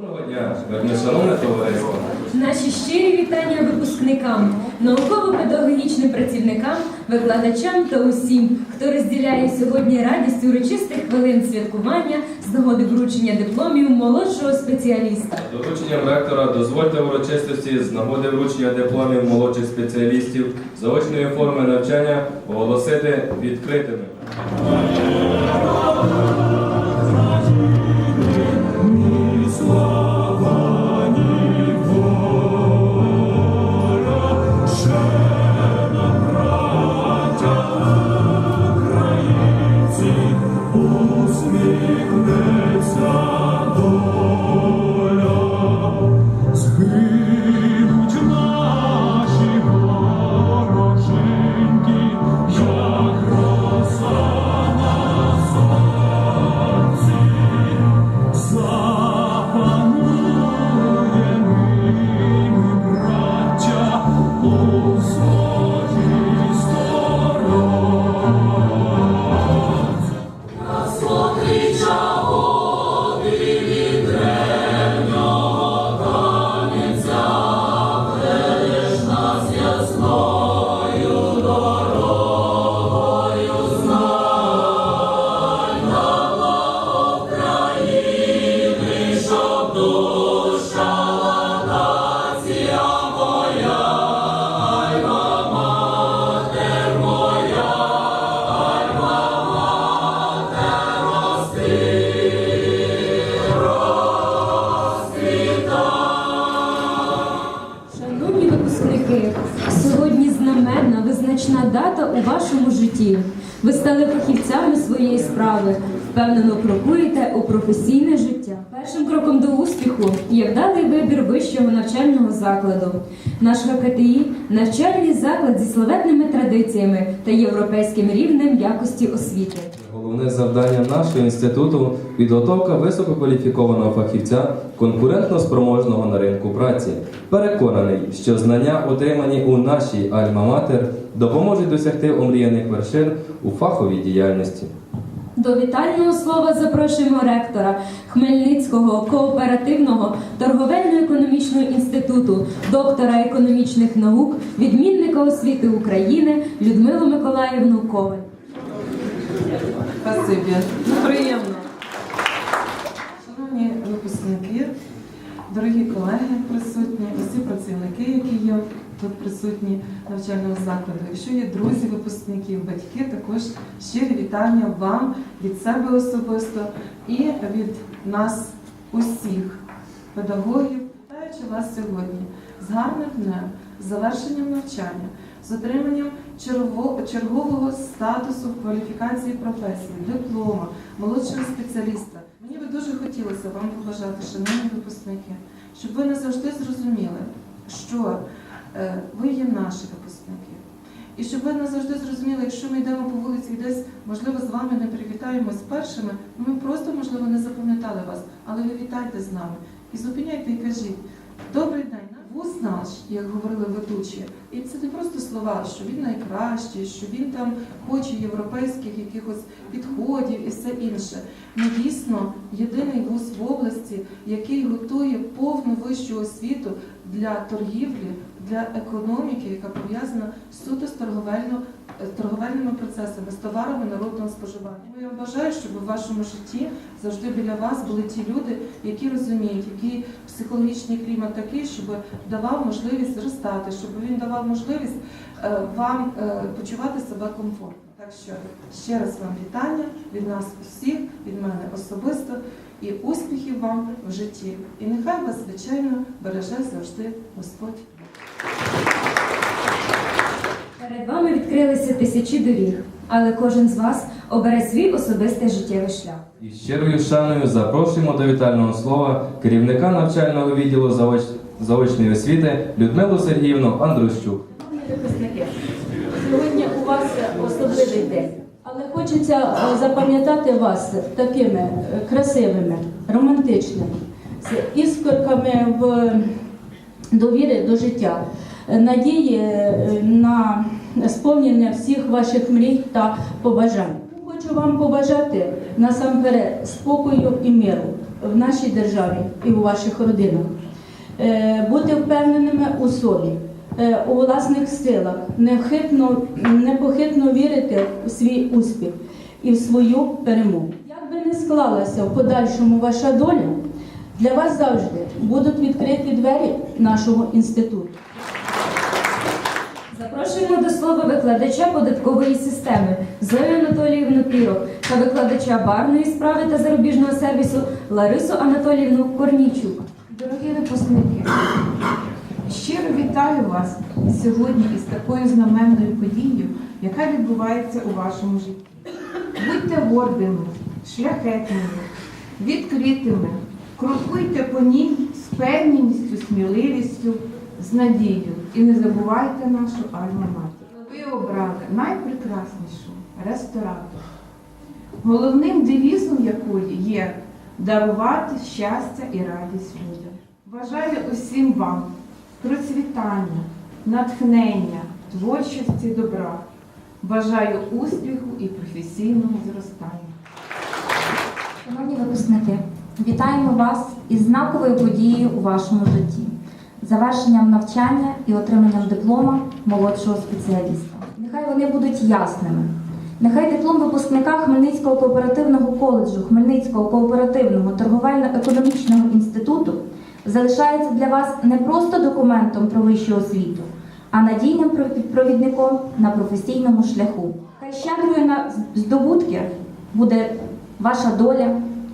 Доброго дня, вельмишановне товариство. Наші щирі вітання випускникам, науково-педагогічним працівникам, викладачам та усім, хто розділяє сьогодні радість урочистих хвилин святкування з нагоди вручення дипломів молодшого спеціаліста. Дорученням ректора дозвольте урочистості з нагоди вручення дипломів молодших спеціалістів заочної форми навчання оголосити відкритими. Визначна дата у вашому житті. Ви стали фахівцями своєї справи, впевнено крокуєте у професійне життя. Першим кроком до успіху є вдалий вибір вищого навчального закладу. Наш ГКТІ – навчальний заклад зі славетними традиціями та європейським рівнем якості освіти. Головне завдання нашого інституту підготовка висококваліфікованого фахівця, конкурентно спроможного на ринку праці. Переконаний, що знання, отримані у нашій Альма-Матер, допоможуть досягти омріяних вершин у фаховій діяльності. До вітального слова запрошуємо ректора Хмельницького кооперативного торговельно-економічного інституту, доктора економічних наук, відмінника освіти України Людмилу Миколаївну Коваль. Спасибі. Ну, приємно. Шановні випускники, дорогі колеги присутні, усі працівники, які є тут присутні навчального закладу. Якщо є друзі випускників, батьки, також щирі вітання вам від себе особисто і від нас усіх педагогів, вітаючи вас сьогодні з гарним днем, з завершенням навчання, з отриманням чергового статусу кваліфікації професії, диплома, молодшого спеціаліста. Мені би дуже хотілося вам побажати, шановні випускники, щоб ви не завжди зрозуміли, що ви є наші випускники. І щоб ви не завжди зрозуміли, якщо ми йдемо по вулиці і десь, можливо, з вами не привітаємось першими, ми просто, можливо, не запам'ятали вас, але ви вітайте з нами і зупиняйте і кажіть, добрий день, вуз наш, як говорили ведучі, і це не просто слова, що він найкращий, що він там хоче європейських якихось підходів і все інше. Ми дійсно єдиний вуз в області, який готує повну вищу освіту для торгівлі, для економіки, яка пов'язана суто з торговельно, е, торговельними процесами, з товарами народного споживання. Я бажаю, щоб у вашому житті завжди біля вас були ті люди, які розуміють, який психологічний клімат такий, щоб давав можливість зростати, щоб він давав можливість е, вам е, почувати себе комфортно. Так що ще раз вам вітання від нас усіх, від мене особисто і успіхів вам в житті. І нехай вас, звичайно, береже завжди Господь. Перед вами відкрилися тисячі доріг, але кожен з вас обере свій особистий життєвий шлях. І щирою шаною запрошуємо до вітального слова керівника навчального відділу заоч- заочної освіти Людмилу Сергіївну Андрущук. Випускники, Сьогодні у вас особливий день, але хочеться е, запам'ятати вас такими е, красивими, романтичними, з іскорками в довіри до життя, е, надії е, на сповнення всіх ваших мрій та побажань. Хочу вам побажати насамперед спокою і миру, в нашій державі і у ваших родинах. Е, Бути впевненими у собі, у власних силах, нехитно, непохитно вірити у свій успіх і в свою перемогу. Як би не склалася в подальшому ваша доля, для вас завжди будуть відкриті двері нашого інституту. Запрошуємо до слова викладача податкової системи Зою Анатоліївну Пірок та викладача барної справи та зарубіжного сервісу Ларису Анатоліївну Корнійчук. Дорогі випускники, щиро вітаю вас сьогодні із такою знаменною подією, яка відбувається у вашому житті. Будьте гордими, шляхетними, відкритими, крокуйте по ній з певністю, сміливістю, з надією і не забувайте нашу альма-матер. Ви обрали найпрекраснішу ресторатор, головним девізом якої є дарувати щастя і радість людям. Бажаю усім вам процвітання, натхнення, творчості добра. Бажаю успіху і професійного зростання. Шановні випускники, вітаємо вас із знаковою подією у вашому житті, завершенням навчання і отриманням диплома молодшого спеціаліста. Нехай вони будуть ясними. Нехай диплом випускника Хмельницького кооперативного коледжу Хмельницького кооперативного торговельно-економічного інституту залишається для вас не просто документом про вищу освіту, а надійним провідником на професійному шляху. Хай щедрою на здобутки буде ваша доля,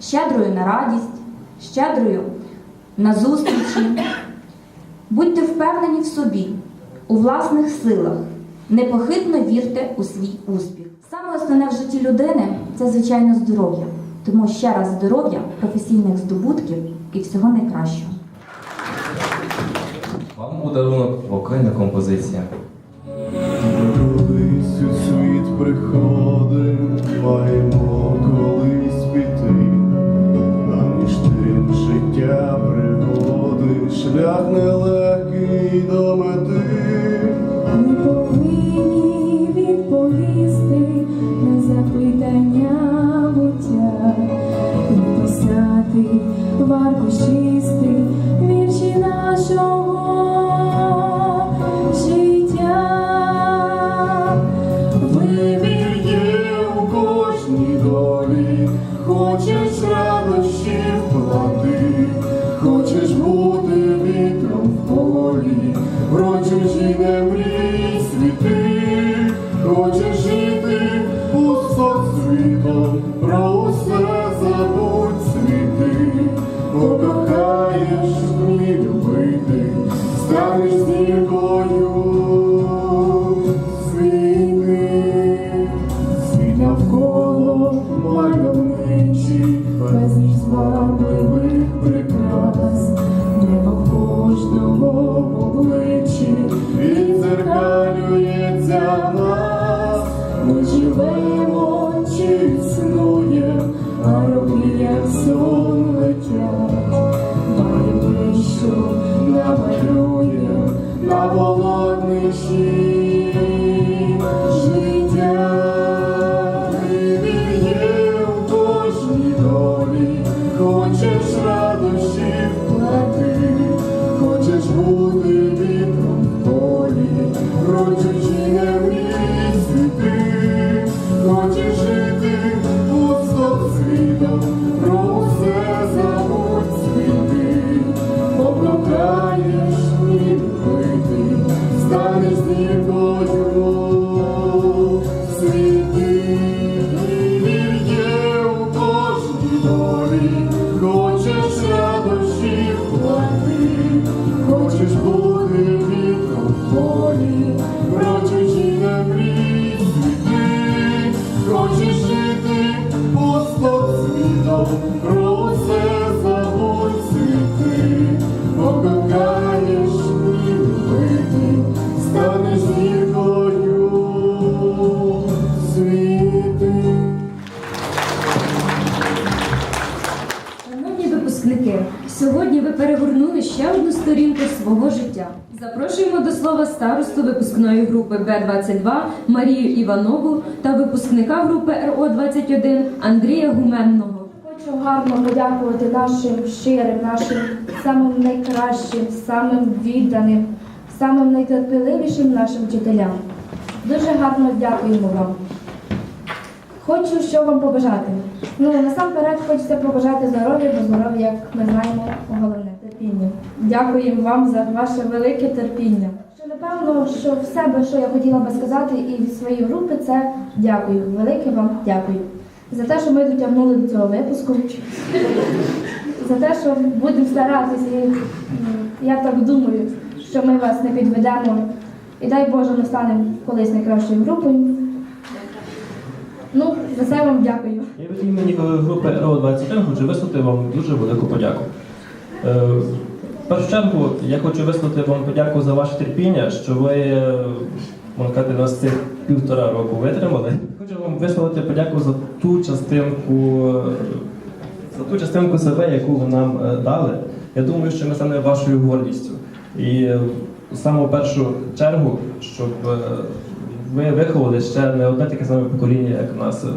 щедрою на радість, щедрою на зустрічі. Будьте впевнені в собі, у власних силах, непохитно вірте у свій успіх. Саме основне в житті людини це звичайно здоров'я. Тому ще раз здоров'я, професійних здобутків і всього найкращого. Вам подарунок вокальна композиція. Світ приходить, маємо писати чисти, вірші нашого Б-22 Марію Іванову та випускника групи РО-21 Андрія Гуменного. Хочу гарно подякувати нашим щирим, нашим самим найкращим, самим відданим, самим найтерпеливішим нашим вчителям. Дуже гарно дякуємо вам. Хочу що вам побажати. Ну, насамперед хочеться побажати здоров'я, бо здоров'я, як ми знаємо, головне терпіння. Дякуємо вам за ваше велике терпіння. Напевно, що в себе, що я хотіла би сказати, і від своєї групи, це дякую. Велике вам дякую. За те, що ми дотягнули до цього випуску. За те, що будемо старатися, і я так думаю, що ми вас не підведемо. І дай Боже, ми станемо колись найкращою групою. Ну, за це вам дякую. Я від імені групи РО-21 хочу висловити вам дуже велику подяку. Е, В першу чергу я хочу висловити вам подяку за ваше терпіння, що ви, е, можна сказати, нас цих півтора року витримали. Хочу вам висловити подяку за ту частинку, е, за ту частинку себе, яку ви нам е, дали. Я думаю, що ми станемо вашою гордістю. І е, в саму першу чергу, щоб е, ви виховали ще не одне таке саме покоління, як у нас е,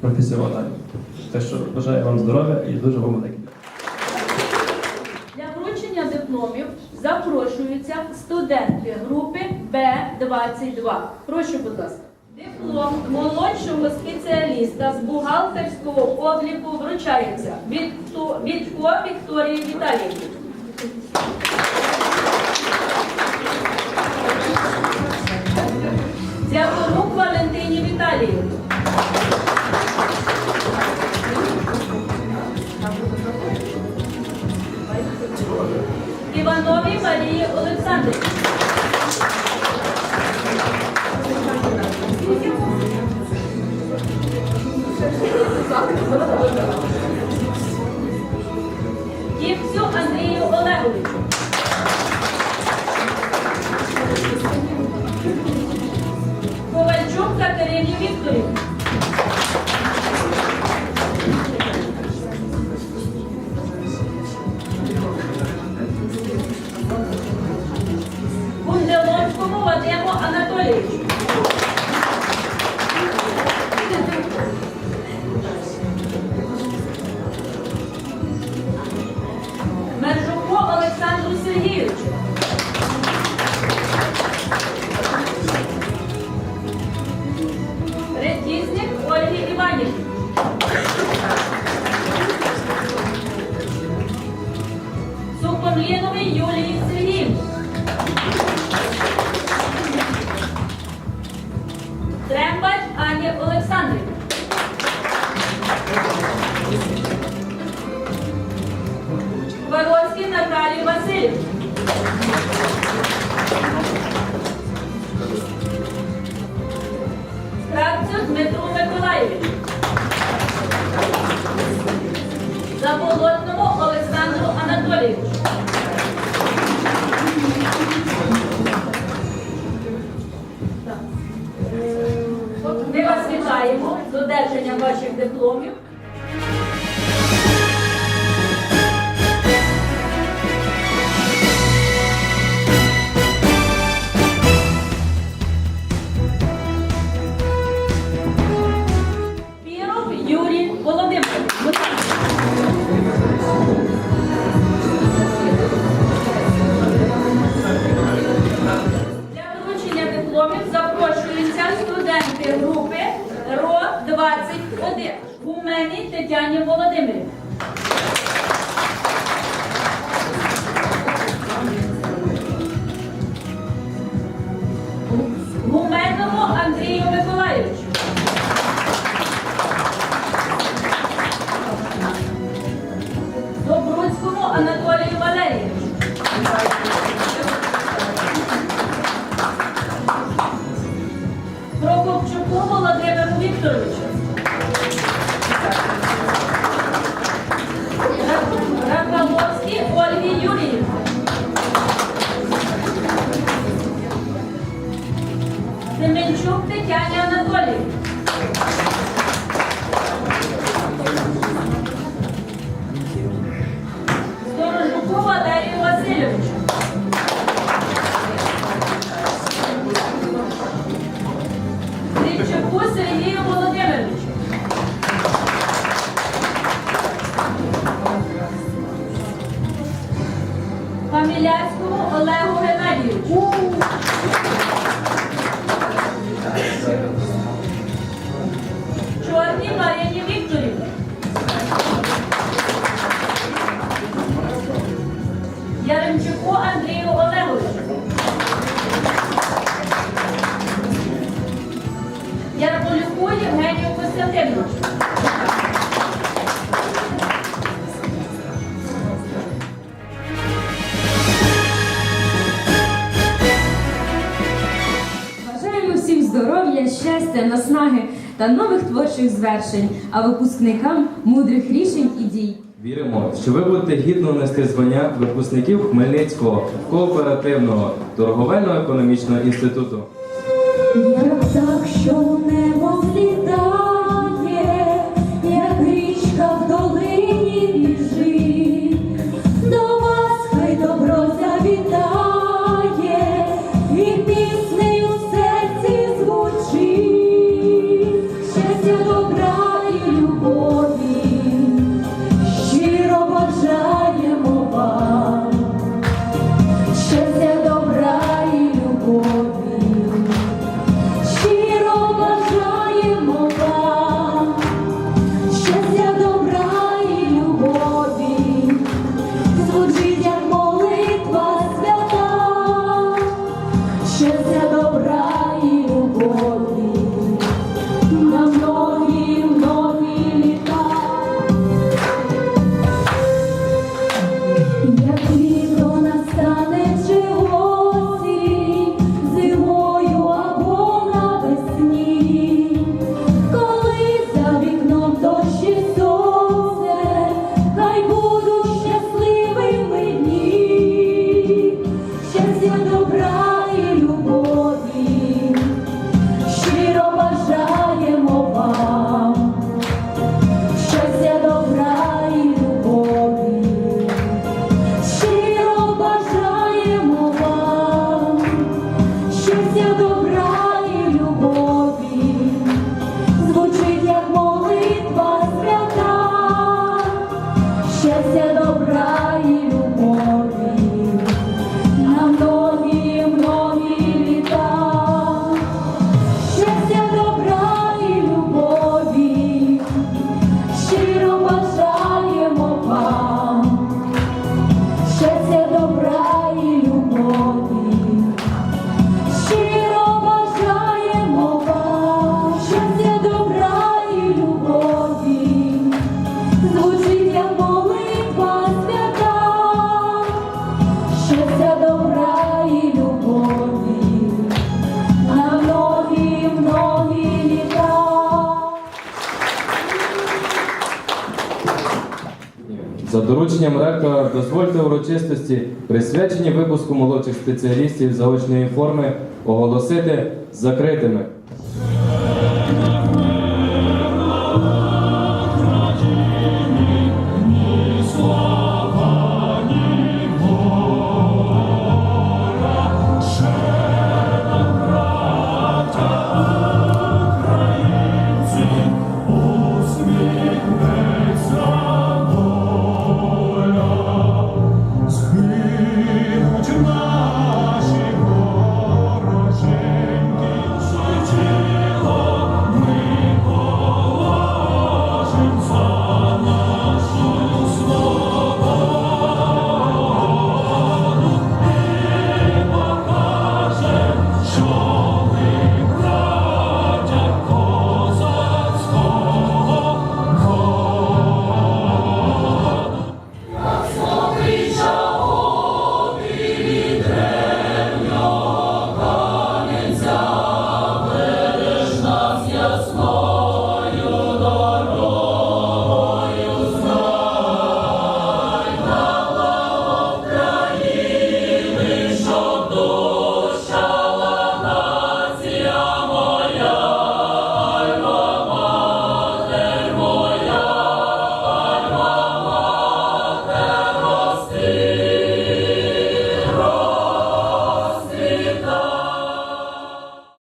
професіоналів. Так що бажаю вам здоров'я і дуже вам велике. Для вручення дипломів запрошуються студенти групи Б-22. Прошу, будь ласка. Диплом молодшого спеціаліста з бухгалтерського обліку вручається від, від Вікторії Віталіївні. Івановій Марії Олександрівні. щастя, наснаги та нових творчих звершень, а випускникам мудрих рішень і дій. Віримо, що ви будете гідно нести звання випускників Хмельницького кооперативного торговельно-економічного інституту. Як так, що не дорученням ректора дозвольте урочистості, присвячені випуску молодших спеціалістів заочної форми, оголосити закритими.